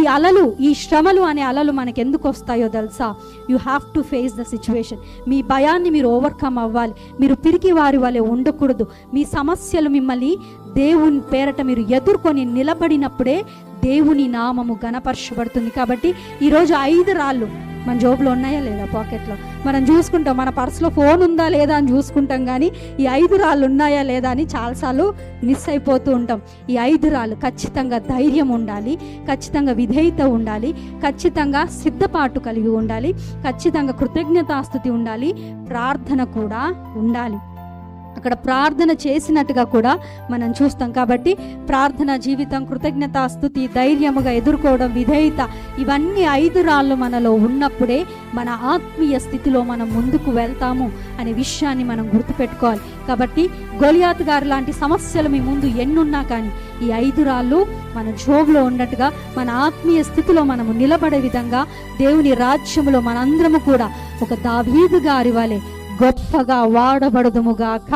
ఈ అలలు ఈ శ్రమలు అనే అలలు మనకు ఎందుకు వస్తాయో తెలుసా? You have to face the situation మీ భయాన్ని మీరు ఓవర్కమ్ అవ్వాలి. మీరు పిరికి వారి వలె ఉండకూడదు. మీ సమస్యలు మిమ్మల్ని దేవుని పేరట మీరు ఎదుర్కొని నిలబడినప్పుడే దేవుని నామము గణపరచబడుతుంది కాబట్టి ఈరోజు ఐదు రాళ్ళు. మన జోబులో ఉన్నాయా లేదా పాకెట్లో? మనం చూసుకుంటాం మన పర్సులో ఫోన్ ఉందా లేదా అని చూసుకుంటాం కానీ ఈ ఐదు రాళ్ళు ఉన్నాయా లేదా అని చాలాసార్లు మిస్ అయిపోతూ ఉంటాం. ఈ ఐదు రాళ్ళు ఖచ్చితంగా ధైర్యం ఉండాలి ఖచ్చితంగా విధేయత ఉండాలి ఖచ్చితంగా సిద్ధపాటు కలిగి ఉండాలి ఖచ్చితంగా కృతజ్ఞతాస్థుతి ఉండాలి ప్రార్థన కూడా ఉండాలి. అక్కడ ప్రార్థన చేసినట్టుగా కూడా మనం చూస్తాం. కాబట్టి ప్రార్థన జీవితం కృతజ్ఞత స్థుతి ధైర్యముగా ఎదుర్కోవడం విధేయత ఇవన్నీ ఐదు రాళ్ళు మనలో ఉన్నప్పుడే మన ఆత్మీయ స్థితిలో మనం ముందుకు వెళ్తాము అనే విషయాన్ని మనం గుర్తుపెట్టుకోవాలి. కాబట్టి గొలియాత్ గారు లాంటి సమస్యలు మీ ముందు ఎన్నున్నా కానీ ఈ ఐదు రాళ్ళు మన జోబులో ఉన్నట్టుగా మన ఆత్మీయ స్థితిలో మనము నిలబడే విధంగా దేవుని రాజ్యములో మనందరము కూడా ఒక దావీదు గారి వలె గొప్పగా వాడబడదుముగాక.